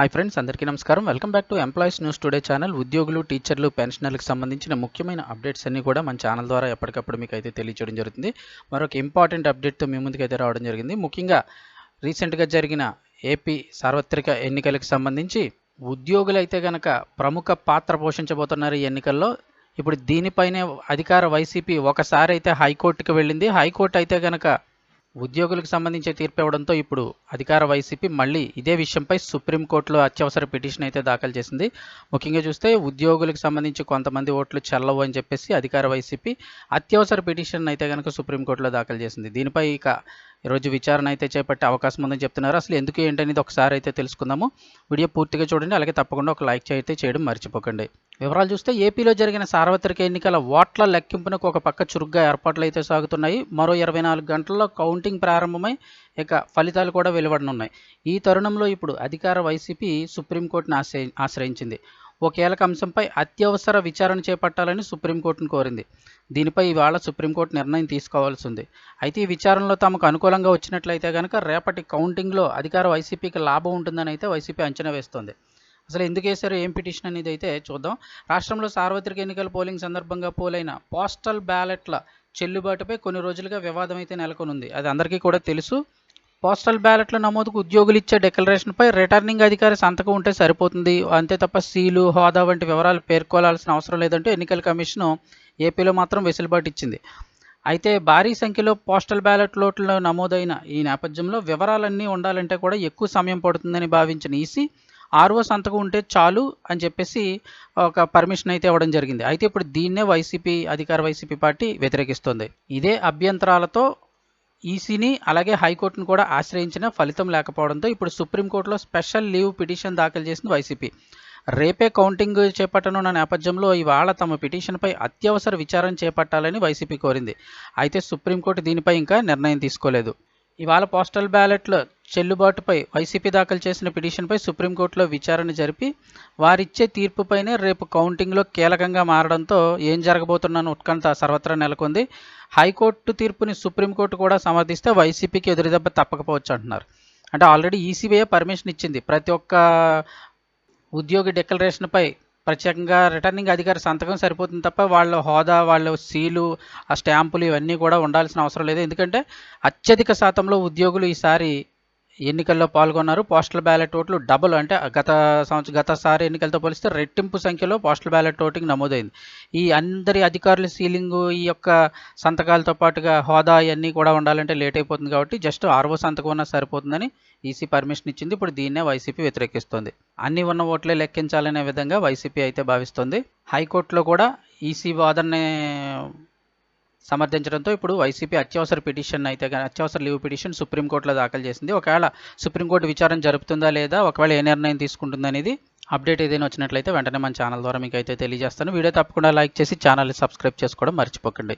Hi friends అందరికీ నమస్కారం. Welcome back to employees news today channel ఉద్యోగులు టీచర్లు పెన్షనర్లకు సంబంధించిన ముఖ్యమైన అప్డేట్స్ అన్నీ కూడా మన ఛానల్ ద్వారా ఎప్పటికప్పుడు మీకు అయితే తెలియచేయడం జరుగుతుంది. మరొక ఇంపార్టెంట్ అప్డేట్తో మీ ముందుకైతే అయితే రావడం జరిగింది. ముఖ్యంగా రీసెంట్గా జరిగిన ఏపీ సార్వత్రిక ఎన్నికలకు సంబంధించి ఉద్యోగులు అయితే కనుక ప్రముఖ పాత్ర పోషించబోతున్నారు ఈ ఎన్నికల్లో. ఇప్పుడు దీనిపైనే అధికార వైసీపీ ఒకసారి అయితే హైకోర్టుకి వెళ్ళింది. హైకోర్టు అయితే కనుక ఉద్యోగులకు సంబంధించి తీర్పు ఇవ్వడంతో ఇప్పుడు అధికార వైసీపీ మళ్ళీ ఇదే విషయంపై సుప్రీంకోర్టులో అత్యవసర పిటిషన్ అయితే దాఖలు చేసింది. ముఖ్యంగా చూస్తే ఉద్యోగులకు సంబంధించి కొంతమంది ఓట్లు చెల్లవు అని చెప్పేసి అధికార వైసీపీ అత్యవసర పిటిషన్ అయితే కనుక సుప్రీంకోర్టులో దాఖలు చేసింది. దీనిపై ఇక ఈరోజు విచారణ అయితే చేపట్టే అవకాశం ఉందని చెప్తున్నారు. అసలు ఎందుకు ఏంటనేది ఒకసారి అయితే తెలుసుకుందాము. వీడియో పూర్తిగా చూడండి అలాగే తప్పకుండా ఒక లైక్ అయితే చేయడం మర్చిపోకండి. వివరాలు చూస్తే ఏపీలో జరిగిన సార్వత్రిక ఎన్నికల ఓట్ల లెక్కింపునకు ఒక పక్క చురుగ్గా ఏర్పాట్లు అయితే సాగుతున్నాయి. మరో ఇరవై నాలుగు గంటల్లో కౌంటింగ్ ప్రారంభమై ఇక ఫలితాలు కూడా వెలువడనున్నాయి. ఈ తరుణంలో ఇప్పుడు అధికార వైసీపీ సుప్రీంకోర్టును ఆశ్రయించింది. ఓ కీలక అంశంపై అత్యవసర విచారణ చేపట్టాలని సుప్రీంకోర్టును కోరింది. దీనిపై ఇవాళ సుప్రీంకోర్టు నిర్ణయం తీసుకోవాల్సి ఉంది అయితే ఈ విచారణలో తమకు అనుకూలంగా వచ్చినట్లయితే కనుక రేపటి కౌంటింగ్లో అధికార వైసీపీకి లాభం ఉంటుందని అయితే వైసీపీ అంచనా వేస్తోంది. అసలు ఎందుకు వేశారు? ఏం పిటిషన్ అనేది అయితే చూద్దాం. రాష్ట్రంలో సార్వత్రిక ఎన్నికల పోలింగ్ సందర్భంగా పోలైన పోస్టల్ బ్యాలెట్ల చెల్లుబాటుపై కొన్ని రోజులుగా వివాదం అయితే నెలకొనుంది. అది అందరికీ కూడా తెలుసు. పోస్టల్ బ్యాలెట్ల నమోదుకు ఉద్యోగులు ఇచ్చే డిక్లరేషన్పై రిటర్నింగ్ అధికారి సంతకం ఉంటే సరిపోతుంది. అంతే తప్ప సీలు హోదా వంటి వివరాలు పేర్కొనాల్సిన అవసరం లేదంటూ ఎన్నికల కమిషన్ ఏపీలో మాత్రం వెసులుబాటు ఇచ్చింది. అయితే భారీ సంఖ్యలో పోస్టల్ బ్యాలెట్ లోట్లు నమోదైన ఈ నేపథ్యంలో వివరాలన్నీ ఉండాలంటే కూడా ఎక్కువ సమయం పడుతుందని భావించిన ఈసీ ఆర్ఓ సంతకం ఉంటే చాలు అని చెప్పేసి ఒక పర్మిషన్ అయితే ఇవ్వడం జరిగింది. అయితే ఇప్పుడు దీన్నే వైసీపీ అధికార వైసీపీ పార్టీ వ్యతిరేకిస్తుంది. ఇదే అభ్యంతరాలతో ఈసీని అలాగే హైకోర్టును కూడా ఆశ్రయించిన ఫలితం లేకపోవడంతో ఇప్పుడు సుప్రీంకోర్టులో స్పెషల్ లీవ్ పిటిషన్ దాఖలు చేసింది వైసీపీ. రేపే కౌంటింగ్ చేపట్టనున్న నేపథ్యంలో ఇవాళ తమ పిటిషన్పై అత్యవసర విచారణ చేపట్టాలని వైసీపీ కోరింది. అయితే సుప్రీంకోర్టు దీనిపై ఇంకా నిర్ణయం తీసుకోలేదు. ఇవాళ పోస్టల్ బ్యాలెట్లో చెల్లుబాటుపై వైసీపీ దాఖలు చేసిన పిటిషన్పై సుప్రీంకోర్టులో విచారణ జరిపి వారిచ్చే తీర్పుపైనే రేపు కౌంటింగ్లో కీలకంగా మారడంతో ఏం జరగబోతున్న ఉత్కంఠ సర్వత్రా నెలకొంది. హైకోర్టు తీర్పుని సుప్రీంకోర్టు కూడా సమర్థిస్తే వైసీపీకి ఎదురుదెబ్బ తప్పకపోవచ్చు అంటున్నారు. అంటే ఆల్రెడీ ఈసీబీఏ పర్మిషన్ ఇచ్చింది. ప్రతి ఒక్క ఉద్యోగి డిక్లరేషన్పై ప్రత్యేకంగా రిటర్నింగ్ అధికారి సంతకం సరిపోతుంది తప్ప వాళ్ళ హోదా వాళ్ళ సీలు ఆ స్టాంపులు ఇవన్నీ కూడా ఉండాల్సిన అవసరం లేదు. ఎందుకంటే అత్యధిక శాతంలో ఉద్యోగులు ఈసారి ఎన్నికల్లో పాల్గొన్నారు. పోస్టల్ బ్యాలెట్ ఓట్లు డబుల్ అంటే గత సంవత్సరం గతసారి ఎన్నికలతో పోలిస్తే రెట్టింపు సంఖ్యలో పోస్టల్ బ్యాలెట్ ఓటింగ్ నమోదైంది. ఈ అందరి అధికారుల సీలింగ్ ఈ యొక్క సంతకాలతో పాటుగా హోదా ఇవన్నీ కూడా ఉండాలంటే లేట్ అయిపోతుంది కాబట్టి జస్ట్ ఆర్ఓ సంతకం ఉన్నా సరిపోతుందని ఈసీ పర్మిషన్ ఇచ్చింది. ఇప్పుడు దీన్నే వైసీపీ వ్యతిరేకిస్తుంది. అన్ని ఉన్న ఓట్లే లెక్కించాలనే విధంగా వైసీపీ అయితే భావిస్తుంది. హైకోర్టులో కూడా ఈసీ వాదనని సమర్థించడంతో ఇప్పుడు వైసీపీ అత్యవసర పిటిషన్ అయితే అత్యవసర లీవ్ పిటిషన్ సుప్రీంకోర్టులో దాఖలు చేసింది. ఒకవేళ సుప్రీంకోర్టు విచారణ జరుపుతుందా లేదా ఒకవేళ ఏ నిర్ణయం తీసుకుంటుందా అనేది అప్డేట్ ఏదైనా వచ్చినట్లయితే వెంటనే మన ఛానల్ ద్వారా మీకు అయితే తెలియజేస్తాను. వీడియో తప్పకుండా లైక్ చేసి ఛానల్ని సబ్స్క్రైబ్ చేసుకోవడం మర్చిపోకండి.